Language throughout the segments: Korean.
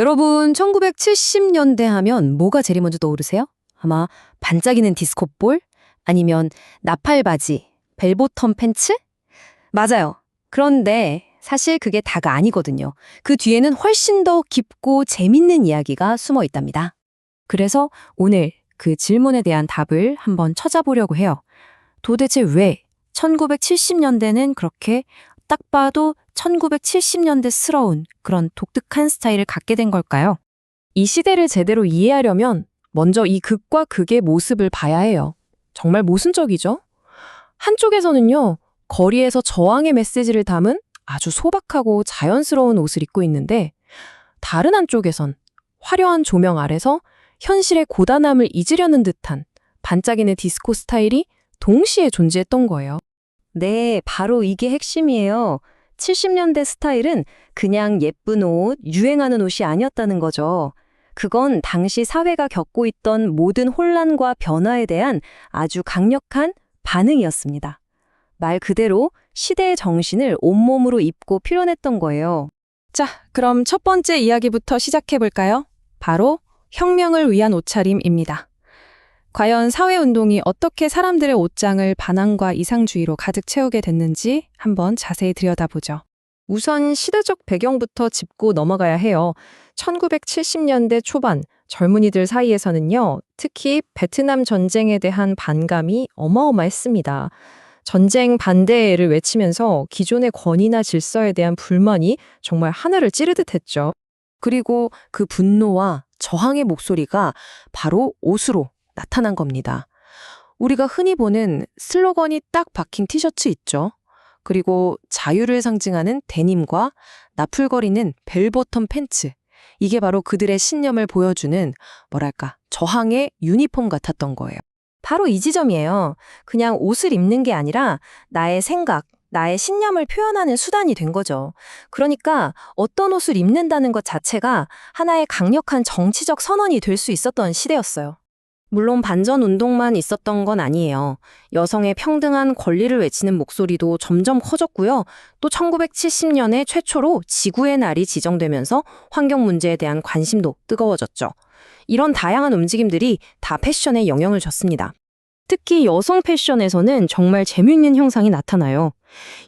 여러분, 1970년대 하면 뭐가 제일 먼저 떠오르세요? 아마 반짝이는 디스코볼? 아니면 나팔 바지, 벨보텀 팬츠? 맞아요. 그런데 사실 그게 다가 아니거든요. 그 뒤에는 훨씬 더 깊고 재밌는 이야기가 숨어 있답니다. 그래서 오늘 그 질문에 대한 답을 한번 찾아보려고 해요. 도대체 왜 1970년대는 그렇게 딱 봐도 1970년대스러운 그런 독특한 스타일을 갖게 된 걸까요? 이 시대를 제대로 이해하려면 먼저 이 극과 극의 모습을 봐야 해요. 정말 모순적이죠? 한쪽에서는요, 거리에서 저항의 메시지를 담은 아주 소박하고 자연스러운 옷을 입고 있는데, 다른 한쪽에선 화려한 조명 아래서 현실의 고단함을 잊으려는 듯한 반짝이는 디스코 스타일이 동시에 존재했던 거예요. 네, 바로 이게 핵심이에요. 70년대 스타일은 그냥 예쁜 옷, 유행하는 옷이 아니었다는 거죠. 그건 당시 사회가 겪고 있던 모든 혼란과 변화에 대한 아주 강력한 반응이었습니다. 말 그대로 시대의 정신을 온몸으로 입고 표현했던 거예요. 자, 그럼 첫 번째 이야기부터 시작해 볼까요? 바로 혁명을 위한 옷차림입니다. 과연 사회운동이 어떻게 사람들의 옷장을 반항과 이상주의로 가득 채우게 됐는지 한번 자세히 들여다보죠. 우선 시대적 배경부터 짚고 넘어가야 해요. 1970년대 초반 젊은이들 사이에서는요, 특히 베트남 전쟁에 대한 반감이 어마어마했습니다. 전쟁 반대를 외치면서 기존의 권위나 질서에 대한 불만이 정말 하늘을 찌르듯 했죠. 그리고 그 분노와 저항의 목소리가 바로 옷으로 나타난 겁니다. 우리가 흔히 보는 슬로건이 딱 박힌 티셔츠 있죠. 그리고 자유를 상징하는 데님과 나풀거리는 벨버텀 팬츠. 이게 바로 그들의 신념을 보여주는 뭐랄까 저항의 유니폼 같았던 거예요. 바로 이 지점이에요. 그냥 옷을 입는 게 아니라 나의 생각, 나의 신념을 표현하는 수단이 된 거죠. 그러니까 어떤 옷을 입는다는 것 자체가 하나의 강력한 정치적 선언이 될 수 있었던 시대였어요. 물론 반전 운동만 있었던 건 아니에요. 여성의 평등한 권리를 외치는 목소리도 점점 커졌고요. 또 1970년에 최초로 지구의 날이 지정되면서 환경 문제에 대한 관심도 뜨거워졌죠. 이런 다양한 움직임들이 다 패션에 영향을 줬습니다. 특히 여성 패션에서는 정말 재미있는 형상이 나타나요.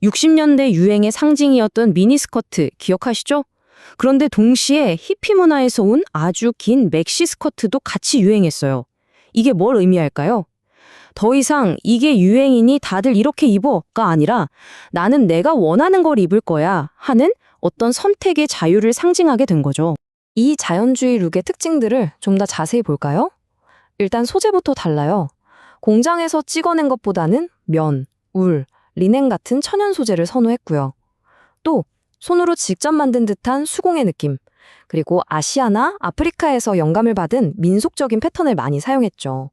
60년대 유행의 상징이었던 미니스커트 기억하시죠? 그런데 동시에 히피 문화에서 온 아주 긴 맥시 스커트도 같이 유행했어요. 이게 뭘 의미할까요? 더 이상 이게 유행이니 다들 이렇게 입어가 아니라 나는 내가 원하는 걸 입을 거야 하는 어떤 선택의 자유를 상징하게 된 거죠. 이 자연주의 룩의 특징들을 좀 더 자세히 볼까요? 일단 소재부터 달라요. 공장에서 찍어낸 것보다는 면, 울, 리넨 같은 천연 소재를 선호했고요. 또 손으로 직접 만든 듯한 수공의 느낌, 그리고 아시아나 아프리카에서 영감을 받은 민속적인 패턴을 많이 사용했죠.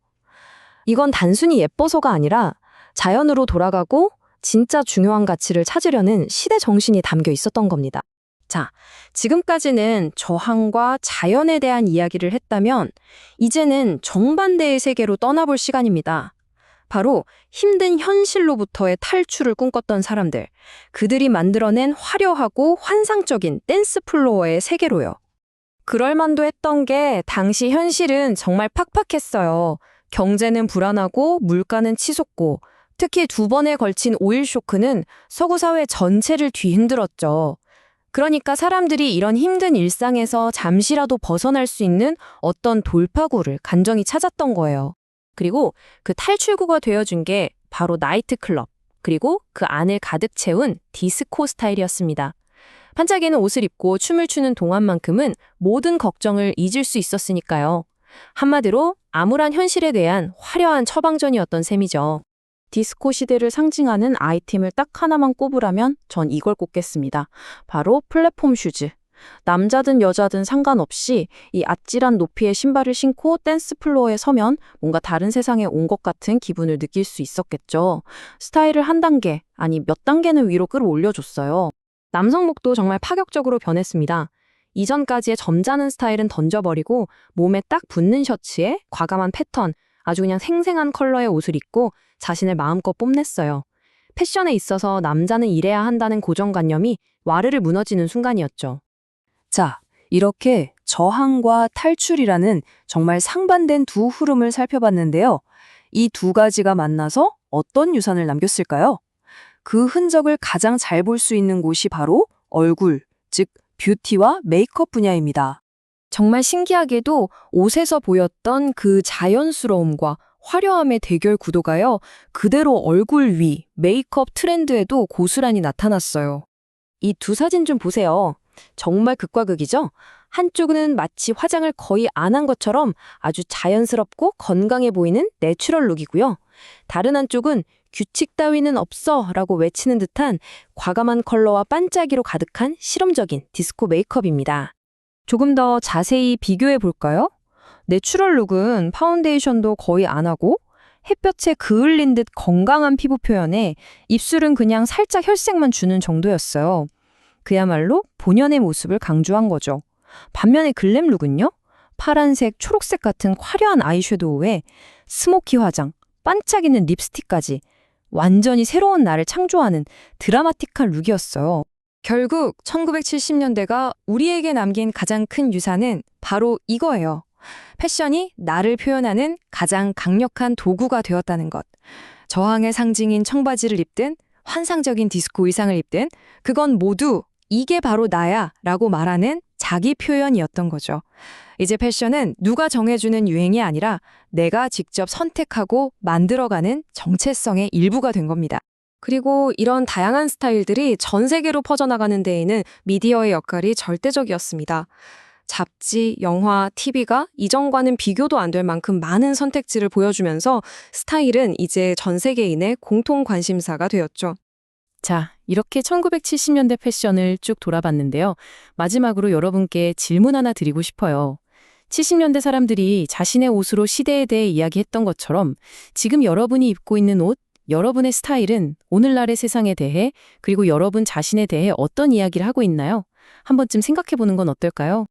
이건 단순히 예뻐서가 아니라 자연으로 돌아가고 진짜 중요한 가치를 찾으려는 시대 정신이 담겨 있었던 겁니다. 자, 지금까지는 저항과 자연에 대한 이야기를 했다면 이제는 정반대의 세계로 떠나볼 시간입니다. 바로 힘든 현실로부터의 탈출을 꿈꿨던 사람들, 그들이 만들어낸 화려하고 환상적인 댄스 플로어의 세계로요. 그럴만도 했던 게 당시 현실은 정말 팍팍했어요. 경제는 불안하고 물가는 치솟고 특히 두 번에 걸친 오일 쇼크는 서구 사회 전체를 뒤흔들었죠. 그러니까 사람들이 이런 힘든 일상에서 잠시라도 벗어날 수 있는 어떤 돌파구를 간절히 찾았던 거예요. 그리고 그 탈출구가 되어준 게 바로 나이트클럽, 그리고 그 안을 가득 채운 디스코 스타일이었습니다. 반짝이는 옷을 입고 춤을 추는 동안만큼은 모든 걱정을 잊을 수 있었으니까요. 한마디로 암울한 현실에 대한 화려한 처방전이었던 셈이죠. 디스코 시대를 상징하는 아이템을 딱 하나만 꼽으라면 전 이걸 꼽겠습니다. 바로 플랫폼 슈즈. 남자든 여자든 상관없이 이 아찔한 높이의 신발을 신고 댄스 플로어에 서면 뭔가 다른 세상에 온 것 같은 기분을 느낄 수 있었겠죠. 스타일을 한 단계, 아니 몇 단계는 위로 끌어올려줬어요. 남성복도 정말 파격적으로 변했습니다. 이전까지의 점잖은 스타일은 던져버리고 몸에 딱 붙는 셔츠에 과감한 패턴, 아주 그냥 생생한 컬러의 옷을 입고 자신을 마음껏 뽐냈어요. 패션에 있어서 남자는 이래야 한다는 고정관념이 와르르 무너지는 순간이었죠. 자, 이렇게 저항과 탈출이라는 정말 상반된 두 흐름을 살펴봤는데요. 이 두 가지가 만나서 어떤 유산을 남겼을까요? 그 흔적을 가장 잘 볼 수 있는 곳이 바로 얼굴, 즉 뷰티와 메이크업 분야입니다. 정말 신기하게도 옷에서 보였던 그 자연스러움과 화려함의 대결 구도가요, 그대로 얼굴 위, 메이크업 트렌드에도 고스란히 나타났어요. 이 두 사진 좀 보세요. 정말 극과 극이죠? 한쪽은 마치 화장을 거의 안 한 것처럼 아주 자연스럽고 건강해 보이는 내추럴 룩이고요. 다른 한쪽은 규칙 따위는 없어 라고 외치는 듯한 과감한 컬러와 반짝이로 가득한 실험적인 디스코 메이크업입니다. 조금 더 자세히 비교해 볼까요? 내추럴 룩은 파운데이션도 거의 안 하고 햇볕에 그을린 듯 건강한 피부 표현에 입술은 그냥 살짝 혈색만 주는 정도였어요. 그야말로 본연의 모습을 강조한 거죠. 반면에 글램 룩은요? 파란색, 초록색 같은 화려한 아이섀도우에 스모키 화장, 반짝이는 립스틱까지 완전히 새로운 나를 창조하는 드라마틱한 룩이었어요. 결국 1970년대가 우리에게 남긴 가장 큰 유산은 바로 이거예요. 패션이 나를 표현하는 가장 강력한 도구가 되었다는 것. 저항의 상징인 청바지를 입든 환상적인 디스코 의상을 입든 그건 모두 이게 바로 나야 라고 말하는 자기 표현이었던 거죠. 이제 패션은 누가 정해주는 유행이 아니라 내가 직접 선택하고 만들어가는 정체성의 일부가 된 겁니다. 그리고 이런 다양한 스타일들이 전 세계로 퍼져나가는 데에는 미디어의 역할이 절대적이었습니다. 잡지, 영화, TV가 이전과는 비교도 안 될 만큼 많은 선택지를 보여주면서 스타일은 이제 전 세계인의 공통 관심사가 되었죠. 자, 이렇게 1970년대 패션을 쭉 돌아봤는데요. 마지막으로 여러분께 질문 하나 드리고 싶어요. 70년대 사람들이 자신의 옷으로 시대에 대해 이야기했던 것처럼 지금 여러분이 입고 있는 옷, 여러분의 스타일은 오늘날의 세상에 대해 그리고 여러분 자신에 대해 어떤 이야기를 하고 있나요? 한 번쯤 생각해 보는 건 어떨까요?